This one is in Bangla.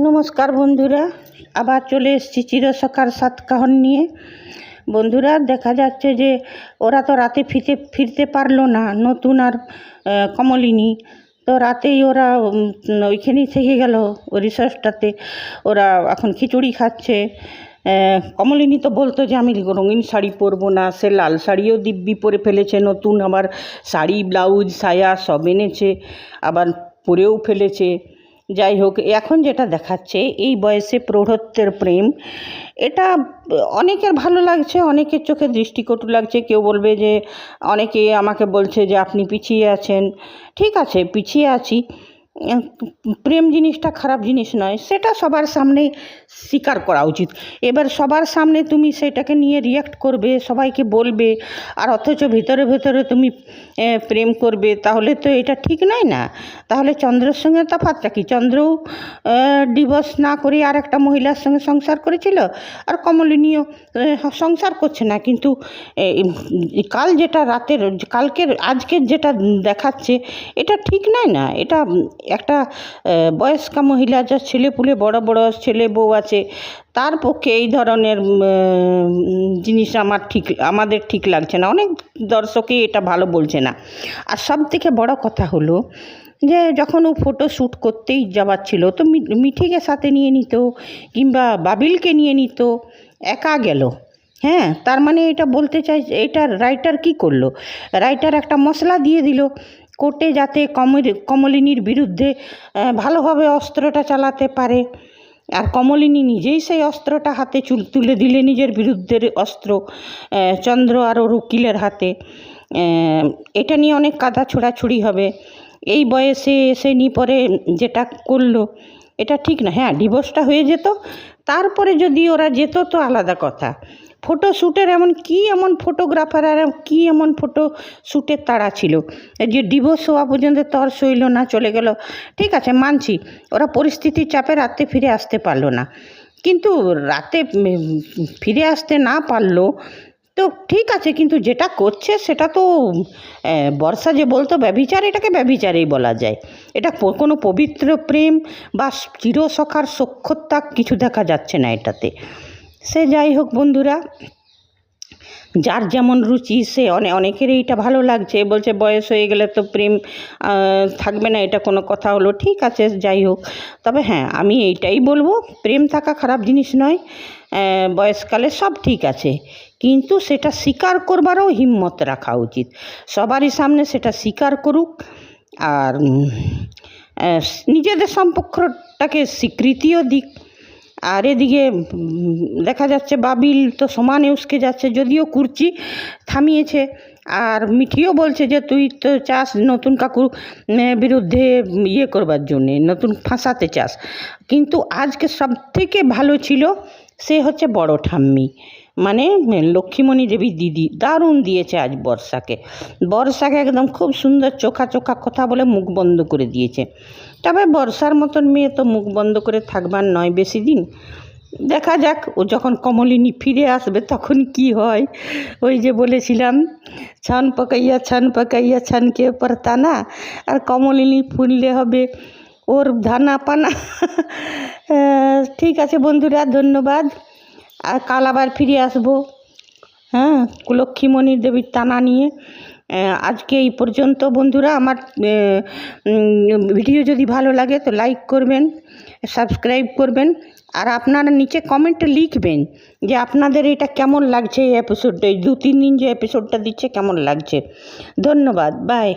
নমস্কার বন্ধুরা, আবার চলে এসেছি চিরসখার সাতকাহন নিয়ে। বন্ধুরা, দেখা যাচ্ছে যে ওরা তো রাতে ফিরতে ফিরতে পারল না, নতুন আর কমলিনী। তো রাতেই ওরা ওইখানেই থেকে গেল ওই রিসর্টটাতে। ওরা এখন খিচুড়ি খাচ্ছে। কমলিনী তো বলতো যে, আমি রঙিন শাড়ি পরবো না, সে লাল শাড়িও দিব্যি পরে ফেলেছে, নতুন আবার শাড়ি, ব্লাউজ, সায়া সব এনেছে, আবার পরেও ফেলেছে। যাই হোক এখন যেটা দেখাচ্ছে, এই বয়সে প্রৌঢ়ত্বের প্রেম, এটা অনেকের ভালো লাগছে, অনেকের চোখে দৃষ্টিকটু লাগছে। কেউ বলবে যে, অনেকে আমাকে বলছে যে, আপনি পিছিয়ে আছেন। ঠিক আছে, পিছিয়ে আছি। প্রেম জিনিসটা খারাপ জিনিস নয়, সেটা সবার সামনে স্বীকার করা উচিত। এবার সবার সামনে তুমি সেটাকে নিয়ে রিয়াক্ট করবে, সবাইকে বলবে, আর অথচ ভিতরে ভিতরে তুমি প্রেম করবে, তাহলে তো এটা ঠিক নয় না? তাহলে চন্দ্রের সঙ্গে তফাৎটা কি? চন্দ্রও ডিভোর্স না করে আর একটা মহিলার সঙ্গে সংসার করেছিল? আর কমলিনীও সংসার করছে না, কিন্তু কাল যেটা রাতের, কালকের, আজকের যেটা দেখাচ্ছে, এটা ঠিক নয় না? এটা একটা বয়স্কা মহিলা যার ছেলে পুলে বড় বড় ছেলে বউ আছে, তার পক্ষে এই ধরনের জিনিস আমার ঠিক, আমাদের ঠিক লাগছে না। অনেক দর্শকই এটা ভালো বলছে না। আর সব থেকে বড় কথা হলো যে, যখন ও ফটো শ্যুট করতেই যাওয়ার ছিল, তো মিঠিকে সাথে নিয়ে নিত কিংবা বাবিলকে নিয়ে নিত, একা গেল। হ্যাঁ তার মানে এটা বলতে চাই এটা রাইটার কি করল? রাইটার একটা মশলা দিয়ে দিল। কোর্টে যাতে কমল, কমলিনীর বিরুদ্ধে ভালোভাবে অস্ত্রটা চালাতে পারে। আর কমলিনী নিজেই সেই অস্ত্রটা হাতে চুল, তুলে দিলে নিজের বিরুদ্ধের অস্ত্র চন্দ্র আর ওর উকিলের হাতে। এটা নিয়ে অনেক কাদা ছোড়াছুড়ি হবে। এই বয়সে এসে নি পরে যেটা করল, এটা ঠিক না। হ্যাঁ ডিভোর্সটা হয়ে যেত, তারপরে যদি ওরা যেত তো আলাদা কথা। ফটো শ্যুটের এমন কি এমন ফটোগ্রাফার আর কি এমন ফটো শ্যুটের তাড়া ছিল যে ডিভোর্স হওয়া পর্যন্ত তর সইল না, চলে গেল। ঠিক আছে, মানছি, ওরা পরিস্থিতির চাপে রাতে ফিরে আসতে পারল না। কিন্তু রাতে ফিরে আসতে না পারল, তো ঠিক আছে, কিন্তু যেটা করছে সেটা তো বর্ষা যে বলতো, ব্যভিচার, এটাকে ব্যভিচারেই বলা যায়। এটা কোনো পবিত্র প্রেম বা চিরসখার সক্ষতা কিছু দেখা যাচ্ছে না এটাতে। সে যাই হোক বন্ধুরা, যার যেমন রুচি, সে অনেক অনেকেরই এটা ভালো লাগছে। বলছে, বয়স হয়ে গেলে তো প্রেম থাকবে না, এটা কোনো কথা হলো, ঠিক আছে, যাই হোক। তবে হ্যাঁ আমি এইটাই বলব, প্রেম থাকা খারাপ জিনিস নয় বয়সকালে সব ঠিক আছে। কিন্তু সেটা স্বীকার করবারও হিম্মত রাখা উচিত। সবারই সামনে সেটা স্বীকার করুক, আর নিজেদের সম্পর্কটাকে স্বীকৃতিও দিক। আর এদিকে দেখা যাচ্ছে বাবিল তো সমানে উসকে যাচ্ছে, যদিও কুর্চি থামিয়েছে। আর মিঠিও বলছে যে, তুই তো চাস নতুন কাকুর বিরুদ্ধে ইয়ে করবার জন্যে, নতুন ফাঁসাতে চাস। কিন্তু আজকে সব থেকে ভালো ছিল, সে হচ্ছে বড় ঠাম্মি। মানে লক্ষ্মীমণি দেবী দিদি, দারুণ দিয়েছে আজ বর্ষাকে। বর্ষাকে একদম খুব সুন্দর চোখা চোখা কথা বলে মুখ বন্ধ করে দিয়েছে। তবে বর্ষার মতন মেয়ে তো মুখ বন্ধ করে থাকবার নয় বেশি দিন। দেখা যাক, ও যখন কমলিনী ফিরে আসবে তখন কি হয়। ওই যে বলেছিলাম, ছান পাকাইয়া ছান পাকাইয়া ছানকে পারতানা আর কমলিনী ফুললে হবে ওর ধানা পানা। ঠিক আছে বন্ধুরা, ধন্যবাদ। আর কাল আবার ফিরে আসব হ্যাঁ লক্ষ্মীমণি দেবীর টানা নিয়ে। আজকে এই পর্যন্ত বন্ধুরা আমার ভিডিও যদি ভালো লাগে তো লাইক করবেন সাবস্ক্রাইব করবেন, আর আপনারা নিচে কমেন্টে লিখবেন যে আপনাদের এটা কেমন লাগছে এই এপিসোডটা দু তিন দিন যে এপিসোডটা দিচ্ছে কেমন লাগছে। ধন্যবাদ বাই